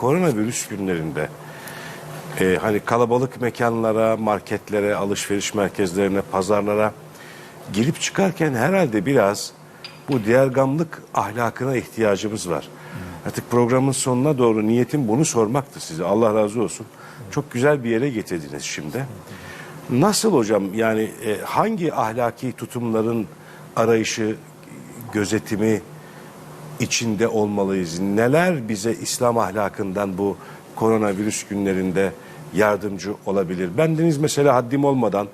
Koronavirüs günlerinde e, hani kalabalık mekanlara, marketlere, alışveriş merkezlerine, pazarlara girip çıkarken herhalde biraz bu diğergamlık ahlakına ihtiyacımız var. Artık programın sonuna doğru niyetim bunu sormaktı size. Allah razı olsun. Çok güzel bir yere getirdiniz şimdi. Nasıl hocam yani e, hangi ahlaki tutumların arayışı, gözetimi içinde olmalıyız? Neler bize İslam ahlakından bu koronavirüs günlerinde yardımcı olabilir? Bendeniz mesela haddim olmadan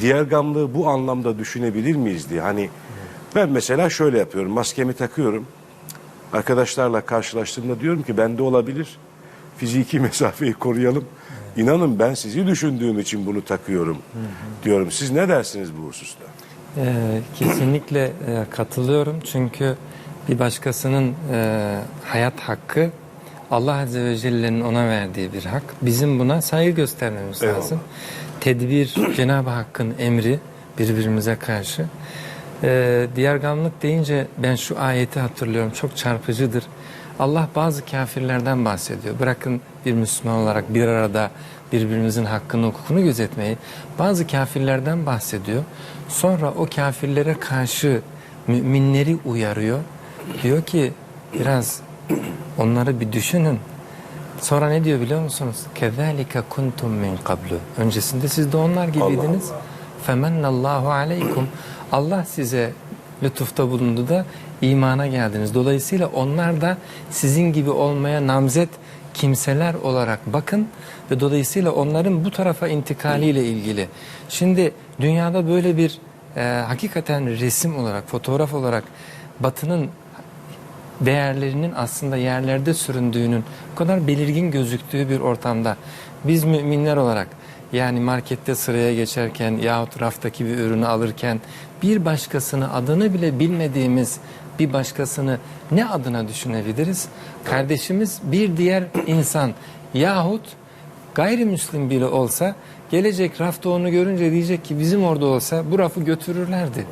diğer gamlığı bu anlamda düşünebilir miyiz diye. Hani ben mesela şöyle yapıyorum. Maskemi takıyorum. Arkadaşlarla karşılaştığımda diyorum ki bende olabilir. Fiziki mesafeyi koruyalım. İnanın ben sizi düşündüğüm için bunu takıyorum diyorum. Siz ne dersiniz bu hususta? Ee, kesinlikle e, katılıyorum çünkü bir başkasının e, hayat hakkı Allah Azze ve Celle'nin ona verdiği bir hak. Bizim buna saygı göstermemiz Eyvallah. lazım. Tedbir Cenab-ı Hakk'ın emri birbirimize karşı. Ee, diğergamlık deyince ben şu ayeti hatırlıyorum çok çarpıcıdır. Allah bazı kafirlerden bahsediyor. Bırakın bir Müslüman olarak bir arada birbirimizin hakkını hukukunu gözetmeyi. Bazı kafirlerden bahsediyor. Sonra o kafirlere karşı müminleri uyarıyor. Diyor ki biraz onları bir düşünün. Sonra ne diyor biliyor musunuz? Kezalike kuntum min qablu. Öncesinde siz de onlar gibiydiniz. Femennallahu aleykum. Allah size lütufta bulundu da imana geldiniz. Dolayısıyla onlar da sizin gibi olmaya namzet kimseler olarak bakın ve dolayısıyla onların bu tarafa intikaliyle ilgili. Şimdi dünyada böyle bir e, hakikaten resim olarak, fotoğraf olarak Batı'nın değerlerinin aslında yerlerde süründüğünün bu kadar belirgin gözüktüğü bir ortamda biz müminler olarak yani markette sıraya geçerken yahut raftaki bir ürünü alırken bir başkasını adını bile bilmediğimiz bir başkasını ne adına düşünebiliriz? Kardeşimiz bir diğer insan yahut gayrimüslim bile olsa gelecek rafta onu görünce diyecek ki bizim orada olsa bu rafı götürürlerdi.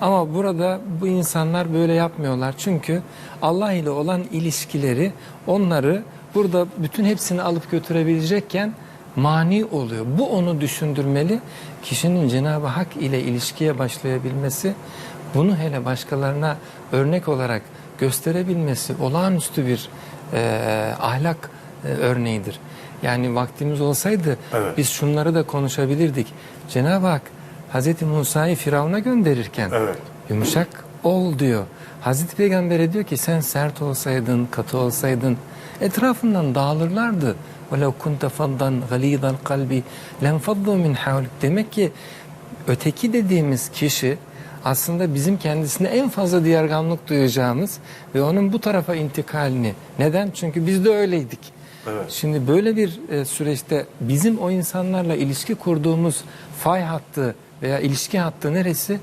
Ama burada bu insanlar böyle yapmıyorlar. Çünkü Allah ile olan ilişkileri onları burada bütün hepsini alıp götürebilecekken mani oluyor. Bu onu düşündürmeli. Kişinin Cenab-ı Hak ile ilişkiye başlayabilmesi, bunu hele başkalarına örnek olarak gösterebilmesi olağanüstü bir e, ahlak e, örneğidir. Yani vaktimiz olsaydı Evet. biz şunları da konuşabilirdik. Cenab-ı Hak Hazreti Musa'yı Firavun'a gönderirken Evet. yumuşak ol diyor. Hazreti Peygamber'e diyor ki sen sert olsaydın, katı olsaydın etrafından dağılırlardı. وَلَوْ كُنْتَ فَضَّنْ غَلِيظَ الْقَلْبِ لَنْفَضُّوا مِنْ حَوْلِكَ Demek ki öteki dediğimiz kişi aslında bizim kendisine en fazla diğergamlık duyacağımız ve onun bu tarafa intikalini. Neden? Çünkü biz de öyleydik. Evet. Şimdi böyle bir e, süreçte bizim o insanlarla ilişki kurduğumuz fay hattı veya ilişki hattı neresi?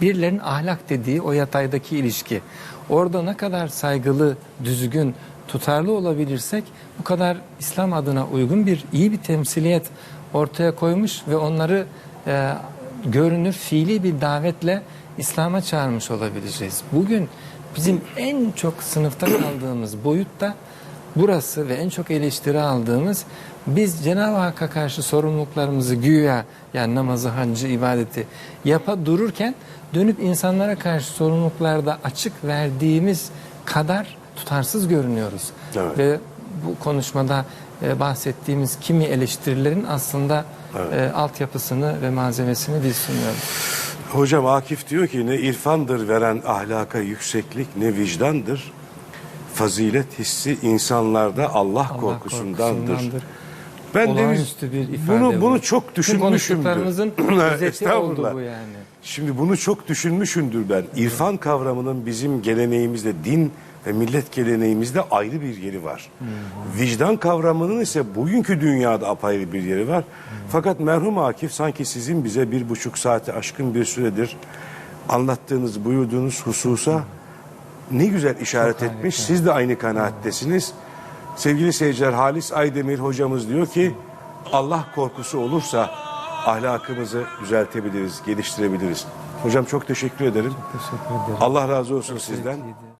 Birilerinin ahlak dediği o yataydaki ilişki. Orada ne kadar saygılı, düzgün, tutarlı olabilirsek bu kadar İslam adına uygun bir iyi bir temsiliyet ortaya koymuş ve onları e, görünür fiili bir davetle İslam'a çağırmış olabileceğiz. Bugün bizim en çok sınıfta kaldığımız boyut da burası ve en çok eleştiri aldığımız biz Cenab-ı Hakk'a karşı sorumluluklarımızı güya yani namazı, haccı, ibadeti yapa dururken dönüp insanlara karşı sorumluluklarda açık verdiğimiz kadar tutarsız görünüyoruz. Evet. Ve bu konuşmada e, bahsettiğimiz kimi eleştirilerin aslında e, altyapısını ve malzemesini biz sunuyoruz. Hocam Akif diyor ki ne irfandır veren ahlaka yükseklik ne vicdandır. Fazilet hissi insanlarda Allah, Allah korkusundandır. korkusundandır. Ben Olağanüstü bir ifade bunu bu. bunu çok düşünmüşümdür. özeti Estağfurullah. oldu bu yani. Şimdi bunu çok düşünmüşümdür ben. İrfan kavramının bizim geleneğimizde, din ve millet geleneğimizde ayrı bir yeri var. Vicdan kavramının ise bugünkü dünyada apayrı bir yeri var. Fakat merhum Akif sanki sizin bize bir buçuk saati aşkın bir süredir anlattığınız, buyurduğunuz hususa ne güzel işaret etmiş. Siz de aynı kanaattesiniz. Sevgili seyirciler Halis Aydemir hocamız diyor ki Allah korkusu olursa ahlakımızı düzeltebiliriz, geliştirebiliriz. Hocam çok teşekkür ederim. Teşekkür ederim. Allah razı olsun sizden. Zevkliydi.